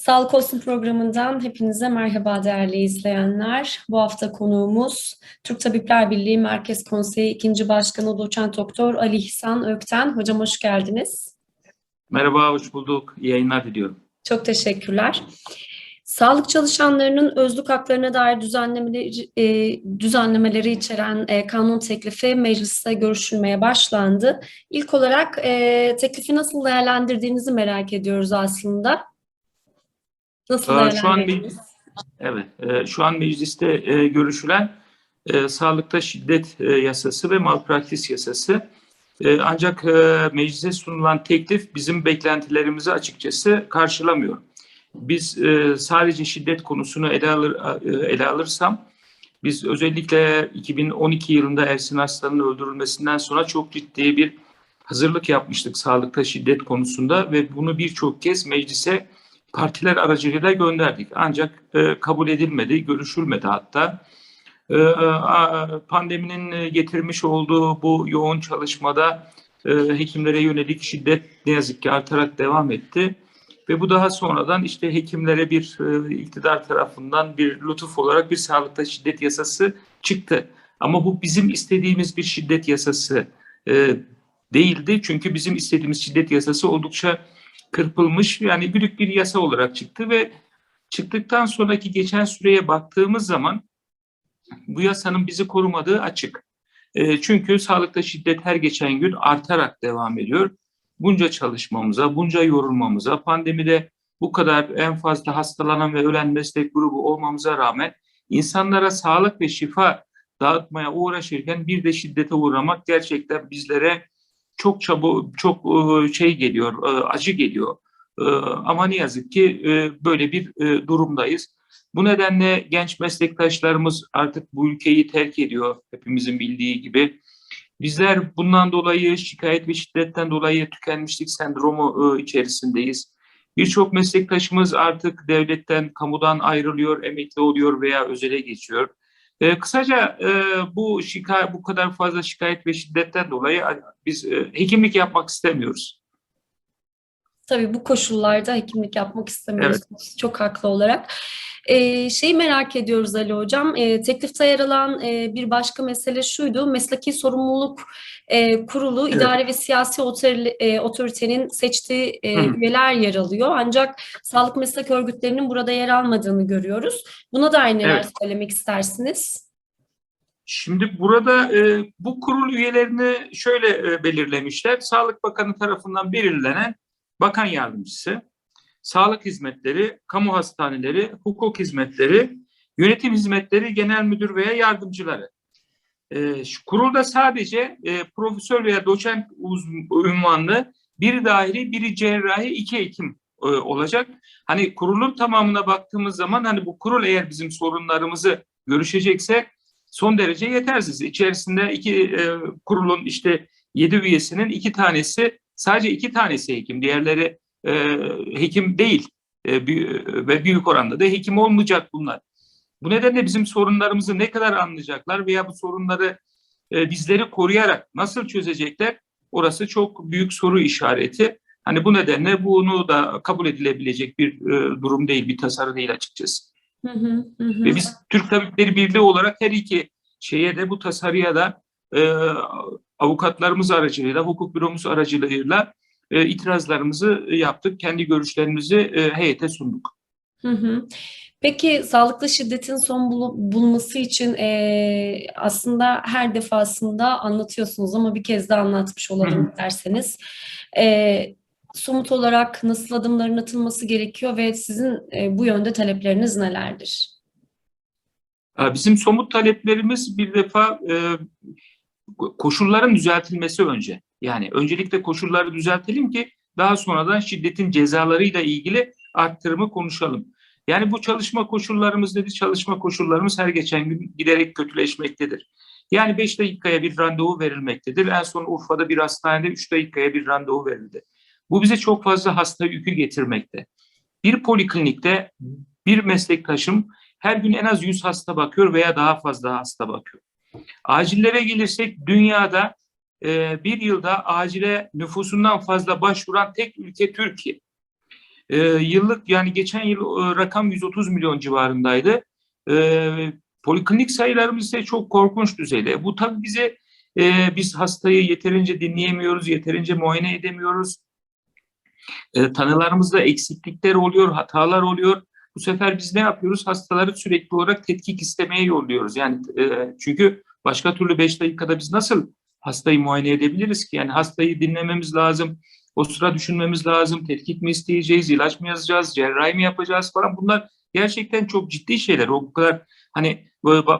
Sağlık Olsun programından hepinize merhaba değerli izleyenler. Bu hafta konuğumuz Türk Tabipler Birliği Merkez Konseyi 2. Başkanı Doçent Doktor Ali İhsan Ökten. Hocam hoş geldiniz. Merhaba, hoş bulduk. İyi yayınlar diliyorum. Çok teşekkürler. Sağlık çalışanlarının özlük haklarına dair düzenlemeleri, e, düzenlemeleri içeren e, kanun teklifi mecliste görüşülmeye başlandı. İlk olarak e, teklifi nasıl değerlendirdiğinizi merak ediyoruz aslında. Nasıl Aa, şu an değerlendirdiniz? Evet, e, şu an mecliste e, görüşülen e, sağlıkta şiddet e, yasası ve malpraktis yasası. E, ancak e, meclise sunulan teklif bizim beklentilerimizi açıkçası karşılamıyor. Biz e, sadece şiddet konusunu ele, alır, e, ele alırsam, biz özellikle 2012 yılında Ersin Aslan'ın öldürülmesinden sonra çok ciddi bir hazırlık yapmıştık sağlıkta şiddet konusunda ve bunu birçok kez meclise partiler aracılığıyla gönderdik. Ancak e, kabul edilmedi, görüşülmedi hatta. E, a, pandeminin e, getirmiş olduğu bu yoğun çalışmada e, hekimlere yönelik şiddet ne yazık ki artarak devam etti. Ve bu daha sonradan işte hekimlere bir e, iktidar tarafından bir lütuf olarak bir sağlıkta şiddet yasası çıktı. Ama bu bizim istediğimiz bir şiddet yasası e, değildi. Çünkü bizim istediğimiz şiddet yasası oldukça kırpılmış yani büyük bir yasa olarak çıktı ve çıktıktan sonraki geçen süreye baktığımız zaman bu yasanın bizi korumadığı açık. E, çünkü sağlıkta şiddet her geçen gün artarak devam ediyor. Bunca çalışmamıza, bunca yorulmamıza, pandemide bu kadar en fazla hastalanan ve ölen meslek grubu olmamıza rağmen insanlara sağlık ve şifa dağıtmaya uğraşırken bir de şiddete uğramak gerçekten bizlere çok çabuk, çok şey geliyor, acı geliyor. Ama ne yazık ki böyle bir durumdayız. Bu nedenle genç meslektaşlarımız artık bu ülkeyi terk ediyor hepimizin bildiği gibi. Bizler bundan dolayı şikayet ve şiddetten dolayı tükenmişlik sendromu içerisindeyiz. Birçok meslektaşımız artık devletten, kamudan ayrılıyor, emekli oluyor veya özele geçiyor. E, kısaca e, bu şikayet bu kadar fazla şikayet ve şiddetten dolayı biz e, hekimlik yapmak istemiyoruz. Tabii bu koşullarda hekimlik yapmak istemiyorsunuz. Çok haklı olarak. Ee, şeyi merak ediyoruz Ali Hocam. Ee, teklifte yer alan e, bir başka mesele şuydu. Mesleki sorumluluk e, kurulu, Evet. idare ve siyasi otorite- e, otoritenin seçtiği e, Hı. üyeler yer alıyor. Ancak sağlık meslek örgütlerinin burada yer almadığını görüyoruz. Buna dair neler Evet. söylemek istersiniz? Şimdi burada e, bu kurul üyelerini şöyle e, belirlemişler. Sağlık Bakanı tarafından belirlenen bakan yardımcısı, sağlık hizmetleri, kamu hastaneleri, hukuk hizmetleri, yönetim hizmetleri genel müdür veya yardımcıları. E, şu kurulda sadece e, profesör veya doçent ünvanlı biri dahili, biri cerrahi, iki hekim e, olacak. Hani kurulun tamamına baktığımız zaman hani bu kurul eğer bizim sorunlarımızı görüşecekse son derece yetersiz. İçerisinde iki e, kurulun işte yedi üyesinin iki tanesi sadece iki tanesi hekim. Diğerleri e, hekim değil E, ve büyük oranda da hekim olmayacak bunlar. Bu nedenle bizim sorunlarımızı ne kadar anlayacaklar veya bu sorunları e, bizleri koruyarak nasıl çözecekler? Orası çok büyük soru işareti. Hani bu nedenle bunu da kabul edilebilecek bir e, durum değil, bir tasarı değil açıkçası. Hı, hı hı. Ve biz Türk Tabipleri Birliği olarak her iki şeye de bu tasarıya da e, avukatlarımız aracılığıyla, hukuk büromuz aracılığıyla e, itirazlarımızı yaptık. Kendi görüşlerimizi e, heyete sunduk. Hı hı. Peki sağlıklı şiddetin son bulu- bulması için eee, aslında her defasında anlatıyorsunuz ama bir kez daha anlatmış olalım derseniz. Eee, somut olarak nasıl adımların atılması gerekiyor ve sizin eee, bu yönde talepleriniz nelerdir? E, Bizim somut taleplerimiz bir defa e, koşulların düzeltilmesi önce. Yani öncelikle koşulları düzeltelim ki daha sonradan şiddetin cezalarıyla ilgili arttırımı konuşalım. Yani bu çalışma koşullarımız dedi, çalışma koşullarımız her geçen gün giderek kötüleşmektedir. Yani 5 dakikaya bir randevu verilmektedir. En son Urfa'da bir hastanede 3 dakikaya bir randevu verildi. Bu bize çok fazla hasta yükü getirmekte. Bir poliklinikte bir meslektaşım her gün en az 100 hasta bakıyor veya daha fazla hasta bakıyor. Acillere gelirsek dünyada e, bir yılda acile nüfusundan fazla başvuran tek ülke Türkiye. E, yıllık yani geçen yıl e, rakam 130 milyon civarındaydı. E, poliklinik sayılarımız ise çok korkunç düzeyde. Bu tabii bize e, biz hastayı yeterince dinleyemiyoruz, yeterince muayene edemiyoruz. E, tanılarımızda eksiklikler oluyor, hatalar oluyor. Bu sefer biz ne yapıyoruz? Hastaları sürekli olarak tetkik istemeye yolluyoruz. Yani e, çünkü başka türlü 5 dakikada biz nasıl hastayı muayene edebiliriz ki? Yani hastayı dinlememiz lazım. O sıra düşünmemiz lazım. Tetkik mi isteyeceğiz, ilaç mı yazacağız, cerrahi mi yapacağız falan. Bunlar gerçekten çok ciddi şeyler. O kadar hani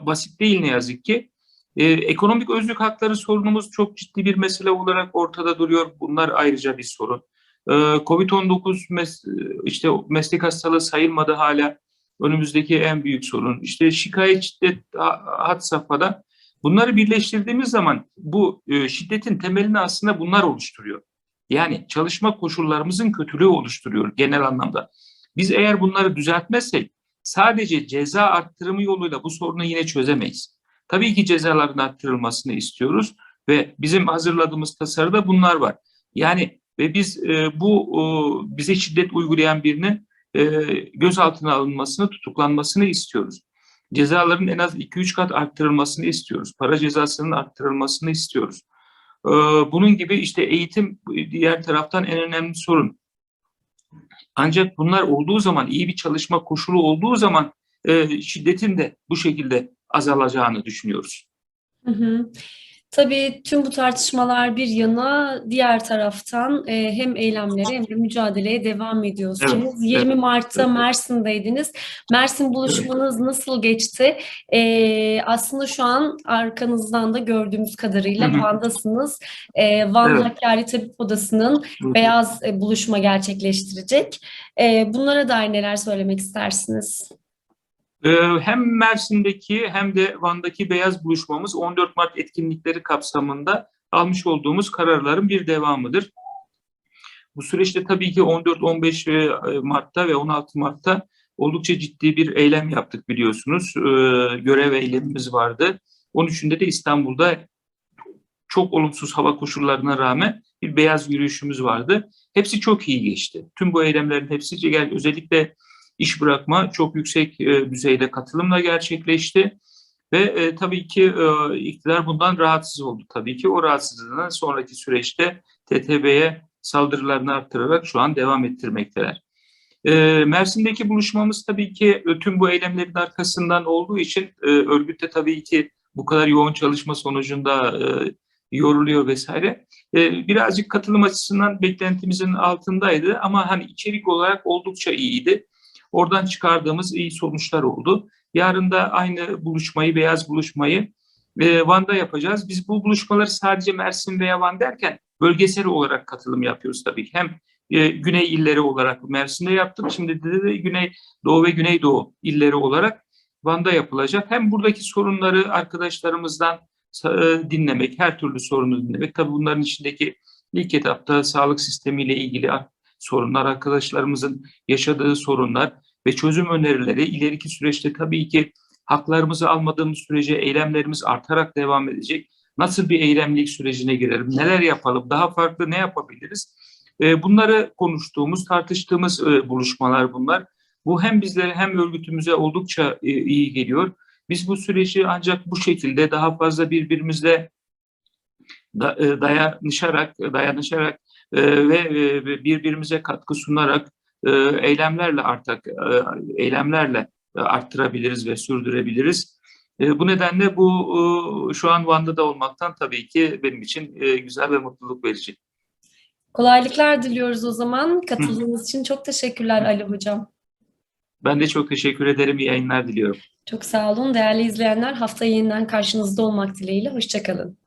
basit değil ne yazık ki. Ee, ekonomik özlük hakları sorunumuz çok ciddi bir mesele olarak ortada duruyor. Bunlar ayrıca bir sorun. Ee, Covid-19 mes- işte meslek hastalığı sayılmadı hala. Önümüzdeki en büyük sorun. İşte şikayet, şiddet ha- had safhada. Bunları birleştirdiğimiz zaman bu e, şiddetin temelini aslında bunlar oluşturuyor. Yani çalışma koşullarımızın kötülüğü oluşturuyor genel anlamda. Biz eğer bunları düzeltmezsek sadece ceza arttırımı yoluyla bu sorunu yine çözemeyiz. Tabii ki cezaların arttırılmasını istiyoruz ve bizim hazırladığımız tasarıda bunlar var. Yani ve biz e, bu e, bize şiddet uygulayan birinin e, gözaltına alınmasını, tutuklanmasını istiyoruz. Cezaların en az 2-3 kat arttırılmasını istiyoruz. Para cezasının arttırılmasını istiyoruz. Ee, Bunun gibi işte eğitim diğer taraftan en önemli sorun. Ancak bunlar olduğu zaman, iyi bir çalışma koşulu olduğu zaman e, şiddetin de bu şekilde azalacağını düşünüyoruz. Hı hı. Tabii tüm bu tartışmalar bir yana diğer taraftan e, hem eylemlere hem de mücadeleye devam ediyorsunuz. Evet, 20 evet, Mart'ta evet. Mersin'deydiniz. Mersin buluşmanız nasıl geçti? E, aslında şu an arkanızdan da gördüğümüz kadarıyla Hı hı. Van'dasınız. E, Van Evet. Hakkari Tabip Odası'nın beyaz e, buluşma gerçekleştirecek. E, bunlara dair neler söylemek istersiniz? Ee, Hem Mersin'deki hem de Van'daki beyaz buluşmamız 14 Mart etkinlikleri kapsamında almış olduğumuz kararların bir devamıdır. Bu süreçte tabii ki 14-15 e, Mart'ta ve 16 Mart'ta oldukça ciddi bir eylem yaptık biliyorsunuz. Ee, Görev eylemimiz vardı. 13'ünde de İstanbul'da çok olumsuz hava koşullarına rağmen bir beyaz yürüyüşümüz vardı. Hepsi çok iyi geçti. Tüm bu eylemlerin hepsi özellikle iş bırakma çok yüksek e, düzeyde katılımla gerçekleşti. Ve e, tabii ki e, iktidar bundan rahatsız oldu. Tabii ki o rahatsızlığından sonraki süreçte TTB'ye saldırılarını arttırarak şu an devam ettirmekteler. E, Mersin'deki buluşmamız tabii ki e, tüm bu eylemlerin arkasından olduğu için e, örgütte tabii ki bu kadar yoğun çalışma sonucunda e, yoruluyor vesaire. E, birazcık katılım açısından beklentimizin altındaydı ama hani içerik olarak oldukça iyiydi. Oradan çıkardığımız iyi sonuçlar oldu. Yarın da aynı buluşmayı, beyaz buluşmayı e, Van'da yapacağız. Biz bu buluşmaları sadece Mersin veya Van derken bölgesel olarak katılım yapıyoruz tabii. Hem e, Güney illeri olarak Mersin'de yaptık. Şimdi de, de Güney Doğu ve Güneydoğu illeri olarak Van'da yapılacak. Hem buradaki sorunları arkadaşlarımızdan e, dinlemek, her türlü sorunu dinlemek. Tabii bunların içindeki ilk etapta sağlık sistemiyle ilgili sorunlar, arkadaşlarımızın yaşadığı sorunlar ve çözüm önerileri ileriki süreçte tabii ki haklarımızı almadığımız sürece eylemlerimiz artarak devam edecek. Nasıl bir eylemlilik sürecine girelim, neler yapalım, daha farklı ne yapabiliriz? E, bunları konuştuğumuz, tartıştığımız e, buluşmalar bunlar. Bu hem bizlere hem örgütümüze oldukça e, iyi geliyor. Biz bu süreci ancak bu şekilde daha fazla birbirimizle e, dayanışarak, dayanışarak e, ve e, birbirimize katkı sunarak e, eylemlerle artık e, eylemlerle arttırabiliriz ve sürdürebiliriz. E, bu nedenle bu e, şu an Van'da da olmaktan tabii ki benim için e, güzel ve mutluluk verici. Kolaylıklar diliyoruz o zaman. Katıldığınız için çok teşekkürler Ali Hocam. Ben de çok teşekkür ederim. İyi yayınlar diliyorum. Çok sağ olun. Değerli izleyenler haftaya yeniden karşınızda olmak dileğiyle. Hoşçakalın.